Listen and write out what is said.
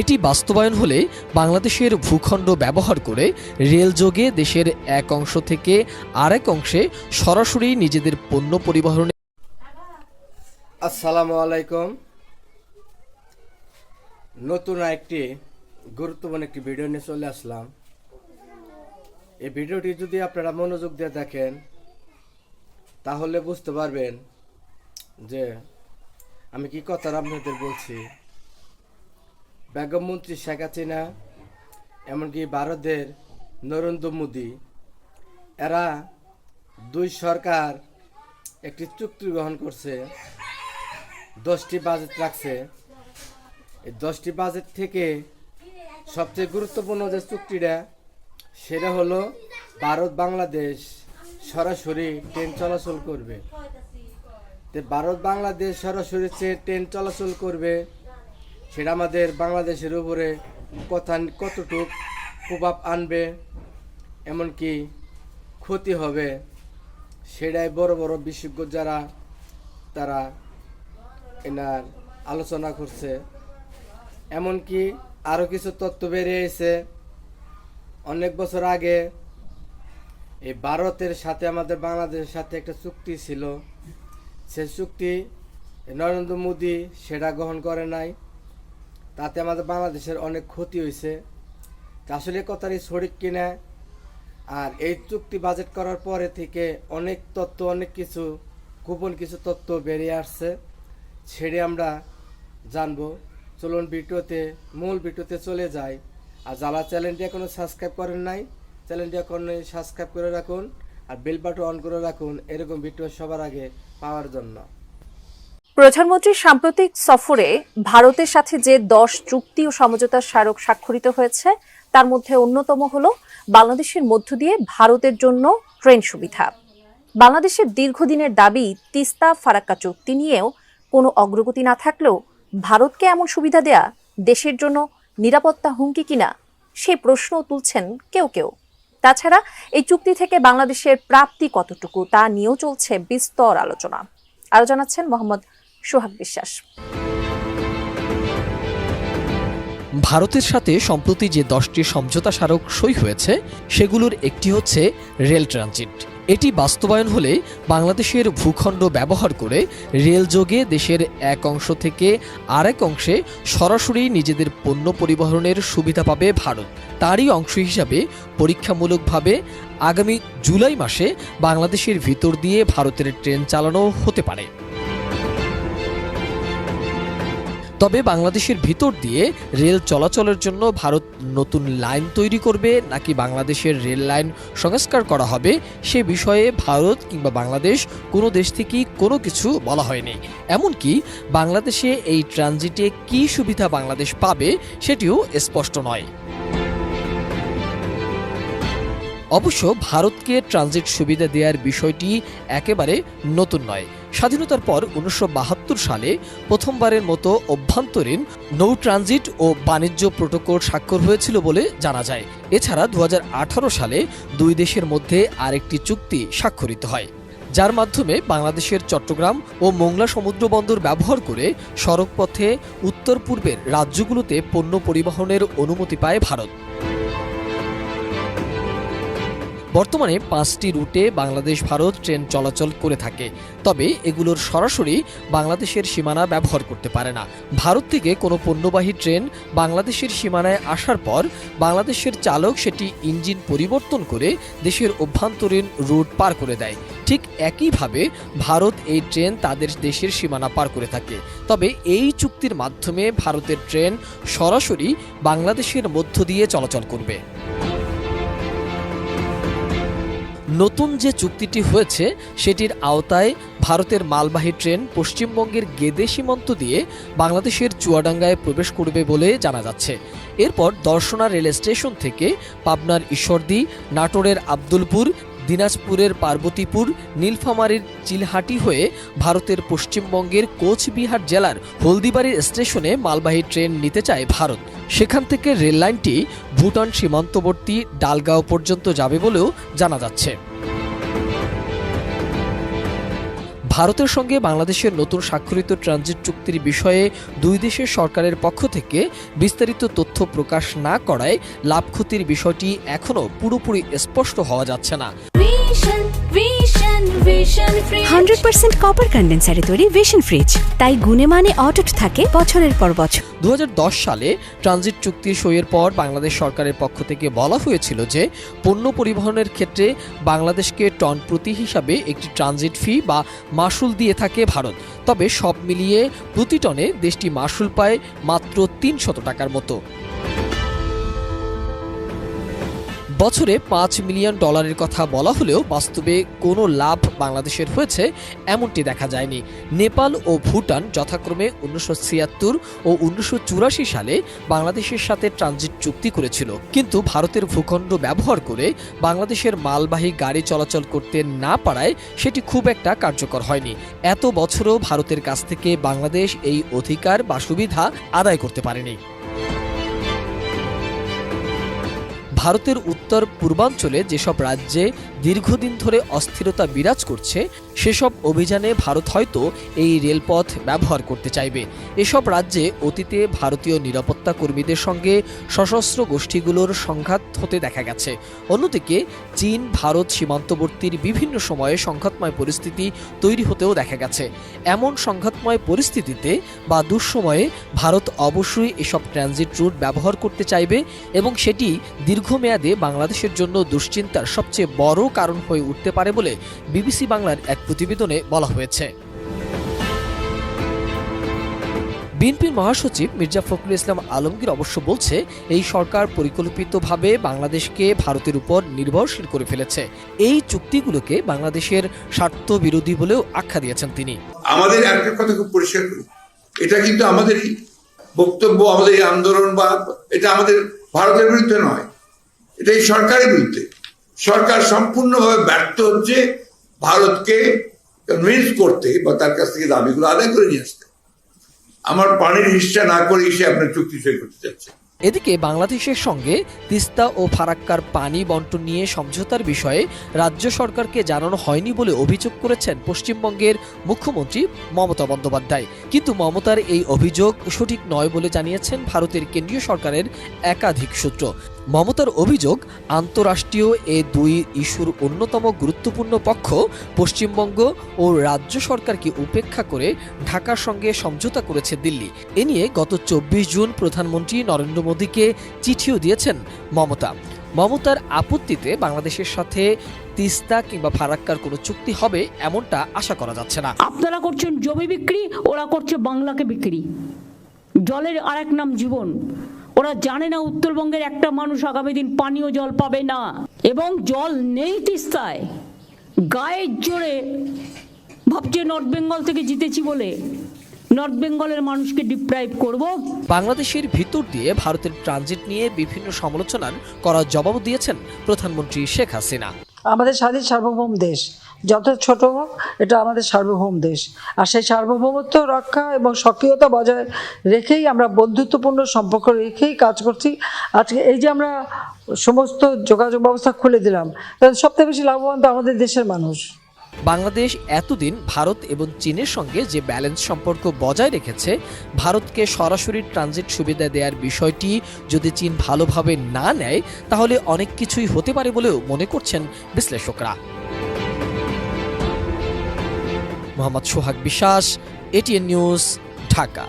এটি বাস্তবায়ন হলে বাংলাদেশের ভূখণ্ড ব্যবহার করে রেলযোগে দেশের এক অংশ থেকে আরেক অংশে সরাসরি নিজেদের পণ্য পরিবহনে আসসালামু আলাইকুম। নতুন একটি গুরুত্বপূর্ণ একটি ভিডিও নিয়ে চলে আসলাম। এই ভিডিওটি যদি আপনারা মনোযোগ দিয়ে দেখেন, তাহলে বুঝতে পারবেন যে আমি কি কথা আপনাদের বলছি। বেগম মন্ত্রী শেখ হাসিনা, এমনকি ভারতের নরেন্দ্র মোদী, এরা দুই সরকার একটি চুক্তি গ্রহণ করছে, দশটি বাজেট রাখছে। এই দশটি বাজেট থেকে সবচেয়ে গুরুত্বপূর্ণ যে চুক্তিটা, সেটা হলো ভারত বাংলাদেশ সরাসরি ট্রেন চলাচল করবে। তো ভারত বাংলাদেশ সরাসরি ট্রেন চলাচল করবে সেটা আমাদের বাংলাদেশের উপরে কথা কতটুক প্রভাব আনবে, এমনকি ক্ষতি হবে, সেটাই বড় বড় বিশেষজ্ঞ যারা, তারা এনার আলোচনা করছে। এমনকি আরও কিছু তথ্য বেরিয়ে এসে অনেক বছর আগে এই ভারতের সাথে আমাদের বাংলাদেশের সাথে একটা চুক্তি ছিল। সে চুক্তি নরেন্দ্র মোদী সেটা গ্রহণ করে নাই। তাতে আমাদের বাংলাদেশের অনেক ক্ষতি হয়েছে আসলে কথাটি সঠিক কিনা, আর এই চুক্তি বাজেট করার পরে থেকে অনেক তথ্য, অনেক কিছু, গোপন কিছু তথ্য বেরিয়ে আসছে ছেড়ে আমরা জানব। চলুন ভিডিওতে, মূল ভিডিওতে চলে যাই। আর যারা চ্যানেলটি এখনও সাবস্ক্রাইব করেন নাই, চ্যানেলটি এখন সাবস্ক্রাইব করে রাখুন, আর বেল বাটন অন করে রাখুন, এরকম ভিডিও সবার আগে পাওয়ার জন্য। প্রধানমন্ত্রীর সাম্প্রতিক সফরে ভারতের সাথে যে দশ চুক্তি ও সমঝোতার স্মারক স্বাক্ষরিত হয়েছে, তার মধ্যে অন্যতম হল বাংলাদেশের মধ্য দিয়ে ভারতের জন্য ট্রেন সুবিধা। বাংলাদেশের দীর্ঘদিনের দাবি, তিস্তা ফারাক্কা চুক্তি নিয়েও কোনো অগ্রগতি না থাকলেও ভারতকে এমন সুবিধা দেয়া দেশের জন্য নিরাপত্তা হুমকি কিনা, সে প্রশ্ন তুলছেন কেউ কেউ। তাছাড়া এই চুক্তি থেকে বাংলাদেশের প্রাপ্তি কতটুকু তা নিয়েও চলছে বিস্তর আলোচনা। আরও জানাচ্ছেন মোহাম্মদ সোহাগ বিশ্বাস। ভারতের সাথে সম্প্রতি যে দশটি সমঝোতা স্মারক সই হয়েছে, সেগুলোর একটি হচ্ছে রেল ট্রানজিট। এটি বাস্তবায়ন হলে বাংলাদেশের ভূখণ্ড ব্যবহার করে রেলযোগে দেশের এক অংশ থেকে আরেক অংশে সরাসরি নিজেদের পণ্য পরিবহনের সুবিধা পাবে ভারত। তারই অংশ হিসাবে পরীক্ষামূলকভাবে আগামী জুলাই মাসে বাংলাদেশের ভিতর দিয়ে ভারতের ট্রেন চালানো হতে পারে। তবে বাংলাদেশের ভিতর দিয়ে রেল চলাচলের জন্য ভারত নতুন লাইন তৈরি করবে নাকি বাংলাদেশের রেল লাইন সংস্কার করা হবে সে বিষয়ে ভারত কিংবা বাংলাদেশ কোনো দেশ থেকেই কোনো কিছু বলা হয়নি। এমনকি বাংলাদেশে এই ট্রানজিটে কী সুবিধা বাংলাদেশ পাবে সেটিও স্পষ্ট নয়। অবশ্য ভারতকে ট্রানজিট সুবিধা দেওয়ার বিষয়টি একেবারে নতুন নয়। স্বাধীনতার পর উনিশশো বাহাত্তর সালে প্রথমবারের মতো অভ্যন্তরীণ নৌ ট্রানজিট ও বাণিজ্য প্রোটোকল স্বাক্ষর হয়েছিল বলে জানা যায়। এছাড়া দু হাজার আঠারো সালে দুই দেশের মধ্যে আরেকটি চুক্তি স্বাক্ষরিত হয়। যার মাধ্যমে বাংলাদেশের চট্টগ্রাম ও মোংলা সমুদ্র বন্দর ব্যবহার করে সড়কপথে উত্তর পূর্বের রাজ্যগুলোতে পণ্য পরিবহনের অনুমতি পায় ভারত। বর্তমানে পাঁচটি রুটে বাংলাদেশ ভারত ট্রেন চলাচল করে থাকে। তবে এগুলোর সরাসরি বাংলাদেশের সীমানা ব্যবহার করতে পারে না। ভারত থেকে কোনো পণ্যবাহী ট্রেন বাংলাদেশের সীমানায় আসার পর বাংলাদেশের চালক সেটি ইঞ্জিন পরিবর্তন করে দেশের অভ্যন্তরীণ রুট পার করে দেয়। ঠিক একইভাবে ভারত এই ট্রেন তাদের দেশের সীমানা পার করে থাকে। তবে এই চুক্তির মাধ্যমে ভারতের ট্রেন সরাসরি বাংলাদেশের মধ্য দিয়ে চলাচল করবে। নতুন যে চুক্তিটি হয়েছে, সেটির আওতায় ভারতের মালবাহী ট্রেন পশ্চিমবঙ্গের গেদে সীমান্ত দিয়ে বাংলাদেশের চুয়াডাঙ্গায় প্রবেশ করবে বলে জানা যাচ্ছে। এরপর দর্শনা রেল স্টেশন থেকে পাবনার ঈশ্বরদী, নাটোরের আব্দুলপুর দিনাজপুরের পার্বতীপুর, নীলফামারীর চিলহাটি হয়ে ভারতের পশ্চিমবঙ্গের কোচবিহার জেলার হলদিবাড়ির স্টেশনে মালবাহী ট্রেন নিতে চায় ভারত। সেখান থেকে রেল লাইনটি ভুটান সীমান্তবর্তী ডালগাঁও পর্যন্ত যাবে বলেও জানা যাচ্ছে। ভারতের সঙ্গে বাংলাদেশের নতুন স্বাক্ষরিত ট্রানজিট চুক্তির বিষয়ে দুই দেশের সরকারের পক্ষ থেকে বিস্তারিত তথ্য প্রকাশ না করায় লাভ ক্ষতির বিষয়টি এখনও পুরোপুরি স্পষ্ট হওয়া যাচ্ছে না। হান্ড্রেড পার্সেন্ট কপার কন্ডেন্সারে তৈরি ভিশন ফ্রিজ তাই গুণে মানে অটুট থাকে বছরের পর বছর। দু সালে ট্রানজিট চুক্তির সইয়ের পর বাংলাদেশ সরকারের পক্ষ থেকে বলা হয়েছিল যে পণ্য পরিবহনের ক্ষেত্রে বাংলাদেশকে টন প্রতি হিসাবে একটি ট্রানজিট ফি বা মাসুল দিয়ে থাকে ভারত। তবে সব মিলিয়ে প্রতি টনে দেশটি মাসুল পায় মাত্র তিনশত টাকার মতো। বছরে পাঁচ মিলিয়ন ডলারের কথা বলা হলেও বাস্তবে কোনো লাভ বাংলাদেশের হয়েছে এমনটি দেখা যায়নি। নেপাল ও ভুটান যথাক্রমে উনিশশো ছিয়াত্তর ও উনিশশো চুরাশি সালে বাংলাদেশের সাথে ট্রানজিট চুক্তি করেছিল। কিন্তু ভারতের ভূখণ্ড ব্যবহার করে বাংলাদেশের মালবাহী গাড়ি চলাচল করতে না পারায় সেটি খুব একটা কার্যকর হয়নি। এত বছরও ভারতের কাছ থেকে বাংলাদেশ এই অধিকার বা সুবিধা আদায় করতে পারেনি। ভারতের উত্তর পূর্বাঞ্চলে যেসব রাজ্যে দীর্ঘদিন ধরে অস্থিরতা বিরাজ করছে সেসব অভিযানে ভারত হয়তো এই রেলপথ ব্যবহার করতে চাইবে। এসব রাজ্যে অতীতে ভারতীয় নিরাপত্তা কর্মীদের সঙ্গে সশস্ত্র গোষ্ঠীগুলোর সংঘাত হতে দেখা গেছে। অন্যদিকে, চীন, ভারত সীমান্তবর্তীর বিভিন্ন সময়ে সংঘাতময় পরিস্থিতি তৈরি হতেও দেখা গেছে। এমন সংঘাতময় পরিস্থিতিতে বা দুঃসময়ে ভারত অবশ্যই এসব ট্রানজিট রুট ব্যবহার করতে চাইবে এবং সেটি দীর্ঘমেয়াদে বাংলাদেশের জন্য দুশ্চিন্তার সবচেয়ে বড় কারণ হয়ে উঠতে পারে বলে বিবিসি বাংলার এক প্রতিবেদনে বলা হয়েছে। বিএনপির মহাসচিব মির্জা ফখরুল ইসলাম আলমগীর অবশ্য বলছে, এই সরকার পরিকল্পিতভাবে বাংলাদেশকে ভারতের উপর নির্ভরশীল করে ফেলেছে। এই চুক্তিগুলোকে বাংলাদেশের স্বার্থ বিরোধী বলেও আখ্যা দিয়েছেন তিনি। আমাদের একটা কথা খুব পরিষ্কার করি। এটা কিন্তু আমাদেরই বক্তব্য, আমাদের এই আন্দোলন বা এটা আমাদের ভারতের বিরুদ্ধে নয়। এটা এই সরকারের বিরুদ্ধে। সরকার সম্পূর্ণভাবে ব্যর্থ হচ্ছে ভারতকে কনভিন্স করতে বা তার কাছ থেকে দাবিগুলো আদায় করে নিয়ে আসতে। আমার পানির হিসা না করে সে আপনার চুক্তি সই করতে চাচ্ছে এদিকে বাংলাদেশের সঙ্গে তিস্তা ও ফারাক্কার পানি বন্টন নিয়ে সমঝোতার বিষয়ে রাজ্য সরকারকে জানানো হয়নি বলে অভিযোগ করেছেন পশ্চিমবঙ্গের মুখ্যমন্ত্রী মমতা বন্দ্যোপাধ্যায়। কিন্তু মমতার এই অভিযোগ সঠিক নয় বলে জানিয়েছেন ভারতের কেন্দ্রীয় সরকারের একাধিক সূত্র। মমতার অভিযোগ, আন্তঃরাষ্ট্রীয় এ দুই ইস্যুর অন্যতম গুরুত্বপূর্ণ পক্ষ পশ্চিমবঙ্গ ও রাজ্য সরকারকে উপেক্ষা করে ঢাকার সঙ্গে সমঝোতা করেছে দিল্লি। এ নিয়ে গত চব্বিশ জুন প্রধানমন্ত্রী নরেন্দ্র মোদীকে চিঠিও দিয়েছেন মমতা। মমতার আপত্তিতে বাংলাদেশের সাথে তিস্তা কিংবা ফারাক্কার কোনো চুক্তি হবে এমনটা আশা করা যাচ্ছে না। আপনারা করছেন জমি বিক্রি, ওরা করছে বাংলাকে বিক্রি। জলের আরেক নাম জীবন। ওরা জানে না উত্তরবঙ্গের একটা মানুষ আগামী দিন পানীয় জল পাবে না। এবং জল নেই তিস্তায়। গায়ের জোরে ভাবছে নর্থ বেঙ্গল থেকে জিতেছি বলে। নর্থ বেঙ্গলের মানুষকে ডিপ্রাইভ করব। বাংলাদেশের ভিতর দিয়ে ভারতের ট্রানজিট নিয়ে বিভিন্ন সমালোচনার করার জবাব দিয়েছেন প্রধানমন্ত্রী শেখ হাসিনা। আমাদের স্বাধীন সার্বভৌম দেশ। যত ছোট হোক, এটা আমাদের সার্বভৌম দেশ। আর সেই সার্বভৌমত্ব রক্ষা এবং সক্রিয়তা বজায় রেখেই আমরা বন্ধুত্বপূর্ণ সম্পর্ক রেখেই কাজ করছি। আজকে এই যে আমরা সমস্ত যোগাযোগ ব্যবস্থা খুলে দিলাম সবথেকে বেশি লাভবান তো আমাদের দেশের মানুষ। বাংলাদেশ এতদিন ভারত এবং চীনের সঙ্গে যে ব্যালেন্স সম্পর্ক বজায় রেখেছে, ভারতকে সরাসরি ট্রানজিট সুবিধা দেওয়ার বিষয়টি যদি চীন ভালোভাবে না নেয়, তাহলে অনেক কিছুই হতে পারে বলেও মনে করছেন বিশ্লেষকরা। মোহাম্মদ সোহাগ বিশ্বাস এটিএন নিউজ ঢাকা।